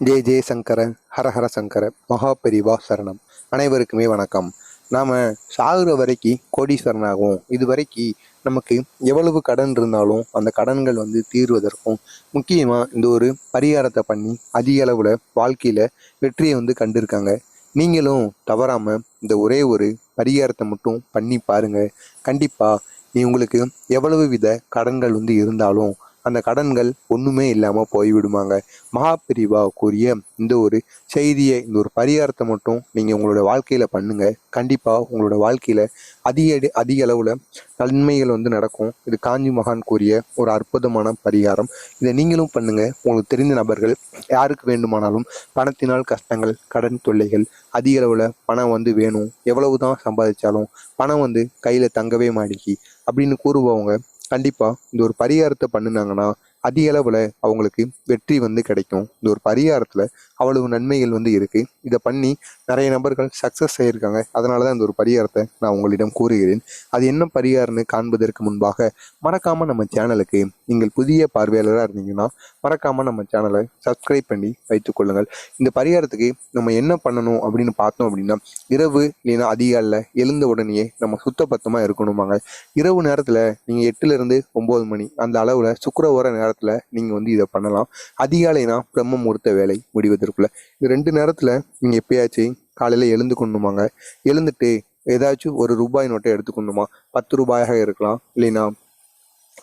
ஜெய ஜெய சங்கர ஹரஹர சங்கர மகாபெரிவா சரணம். அனைவருக்குமே வணக்கம். நாம் சாகுற வரைக்கும் கோடீஸ்வரனாகும் இது வரைக்கும் நமக்கு எவ்வளவு கடன் இருந்தாலும் அந்த கடன்கள் வந்து தீர்வதற்கும் முக்கியமாக இந்த ஒரு பரிகாரத்தை பண்ணி அதிக அளவில் வாழ்க்கையில் வெற்றியை வந்து கண்டிருக்காங்க. நீங்களும் தவறாமல் இந்த ஒரே ஒரு பரிகாரத்தை மட்டும் பண்ணி பாருங்கள் கண்டிப்பாக நீ உங்களுக்கு எவ்வளவு வித கடன்கள் வந்து இருந்தாலும் அந்த கடன்கள் ஒன்றுமே இல்லாமல் போய்விடுமாங்க. மகாபிரிவா கூறிய இந்த ஒரு செய்தியை இந்த ஒரு பரிகாரத்தை மட்டும் நீங்கள் உங்களோட வாழ்க்கையில் பண்ணுங்கள் கண்டிப்பாக உங்களோட வாழ்க்கையில் அதிக அதிக அளவில் நன்மைகள் வந்து நடக்கும். இது காஞ்சி மகான் கூறிய ஒரு அற்புதமான பரிகாரம். இதை நீங்களும் பண்ணுங்கள் உங்களுக்கு தெரிந்த நபர்கள் யாருக்கு வேண்டுமானாலும் பணத்தினால் கஷ்டங்கள் கடன் தொல்லைகள் அதிக அளவில் பணம் வந்து வேணும். எவ்வளவு தான் சம்பாதிச்சாலும் பணம் வந்து கையில் தங்கவே மாட்டேங்கி அப்படின்னு கூறுபவங்க கண்டிப்பாக இந்த ஒரு பரிகாரத்தை பண்ணுனாங்கன்னா அதிக அளவில் அவங்களுக்கு வெற்றி வந்து கிடைக்கும். இந்த ஒரு பரிகாரத்தில் அவ்வளவு நன்மைகள் வந்து இருக்குது இதை பண்ணி நிறைய நபர்கள் சக்ஸஸ் ஆகியிருக்காங்க அதனால தான் இந்த ஒரு பரிகாரத்தை நான் உங்களிடம் கூறுகிறேன். அது என்ன பரிகாரம்னு காண்பதற்கு முன்பாக மறக்காமல் நம்ம சேனலுக்கு நீங்கள் புதிய பார்வையாளராக இருந்தீங்கன்னா மறக்காமல் நம்ம சேனலை சப்ஸ்கிரைப் பண்ணி வைத்துக் கொள்ளுங்கள். இந்த பரிகாரத்துக்கு நம்ம என்ன பண்ணணும் அப்படின்னு பார்த்தோம் அப்படின்னா இரவு இல்லைன்னா அதிகாலில் எழுந்த உடனேயே நம்ம சுத்தபத்தமாக இருக்கணுமாங்க. இரவு நேரத்தில் நீங்கள் எட்டுலேருந்து ஒம்பது மணி அந்த அளவில் சுக்கரவார நேரத்தில் நீங்கள் வந்து இதை பண்ணலாம். அதிகாலைனா பிரம்ம முகூர்த்த வேலை முடிவதற்குள்ள. இது ரெண்டு நேரத்தில் நீங்கள் எப்பயாச்சும் காலையில் எழுந்துக்கணுமாங்க எழுந்துட்டு ஏதாச்சும் ஒரு ரூபாய் நோட்டை எடுத்துக்கணுமா பத்து ரூபாயாக இருக்கலாம். இல்லைன்னா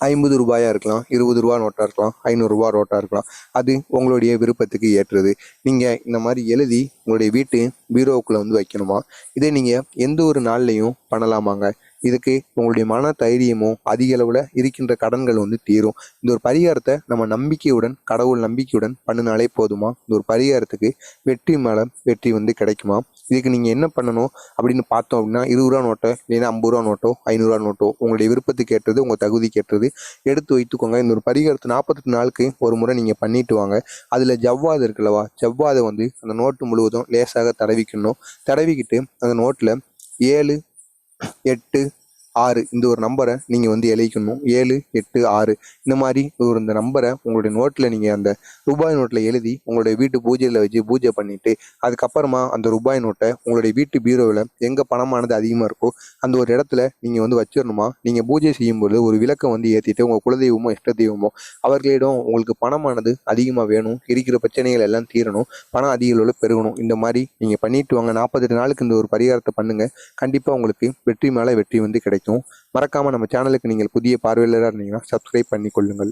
ஐம்பது ரூபாயாக இருக்கலாம். இருபது ரூபா நோட்டாக இருக்கலாம். ஐநூறுரூவா நோட்டாக இருக்கலாம். அது உங்களுடைய விருப்பத்துக்கு ஏற்றது. நீங்கள் இந்த மாதிரி எழுதி உங்களுடைய வீட்டு பீரோவுக்குள்ளே வந்து வைக்கணுமா? இதை நீங்கள் எந்த ஒரு நாள்லையும் பண்ணலாமாங்க? இதுக்கு உங்களுடைய மன தைரியமும் அதிக அளவில் இருக்கின்ற கடன்கள் வந்து தீரும். இந்த ஒரு பரிகாரத்தை நம்ம நம்பிக்கையுடன் கடவுள் நம்பிக்கையுடன் பண்ணினாலே போதுமா? இந்த ஒரு பரிகாரத்துக்கு வெற்றி மேலே வெற்றி வந்து கிடைக்குமா? இதுக்கு நீங்கள் என்ன பண்ணணும் அப்படின்னு பார்த்தோம் அப்படின்னா இருபது ரூபா நோட்டோ இல்லைன்னா ஐம்பது ரூபா நோட்டோ ஐநூறுரூவா நோட்டோ உங்களுடைய விருப்பத்துக்கு ஏற்றது உங்கள் தகுதிக்கு கேட்டது எடுத்து வைத்துக்கோங்க. இந்த ஒரு பரிகாரத்தை நாற்பத்தெட்டு நாளுக்கு ஒரு முறை நீங்கள் பண்ணிட்டு வாங்க. அதில் ஜவ்வாது இருக்குல்லவா ஜவ்வாதை வந்து அந்த நோட்டு முழுவதும் லேசாக தடவிக்கணும். தடவிக்கிட்டு அந்த நோட்டில் ஏழு எட்டு ஆறு. இந்த ஒரு நம்பரை நீங்கள் வந்து எழுதிக்கணும். ஏழு எட்டு ஆறு. இந்த மாதிரி ஒரு இந்த நம்பரை உங்களுடைய நோட்டில் நீங்கள் அந்த ரூபாய் நோட்டில் எழுதி உங்களுடைய வீட்டு பூஜையில் வச்சு பூஜை பண்ணிவிட்டு அதுக்கப்புறமா அந்த ரூபாய் நோட்டை உங்களுடைய வீட்டு பீரோவில் எங்கே பணமானது அதிகமாக இருக்கோ அந்த ஒரு இடத்துல நீங்கள் வந்து வச்சிடணுமா? நீங்கள் பூஜை செய்யும்போது ஒரு விளக்கை வந்து ஏற்றிட்டு உங்கள் குலதெய்வமோ இஷ்ட தெய்வமோ அவர்களிடம் உங்களுக்கு பணமானது அதிகமாக வேணும் இருக்கிற பிரச்சனைகள் எல்லாம் தீரணும் பணம் அதிக அளவில் பெருகணும். இந்த மாதிரி நீங்கள் பண்ணிட்டு வாங்க. நாற்பத்தெட்டு நாளுக்கு இந்த ஒரு பரிகாரத்தை பண்ணுங்கள் கண்டிப்பாக உங்களுக்கு வெற்றி மேலே வெற்றி வந்து கிடைக்கும். மறக்காமல் நம்ம சேனலுக்கு நீங்கள் புதிய பார்வையாளராக இருந்தீங்கன்னா சப்ஸ்கிரைப் பண்ணி கொள்ளுங்கள்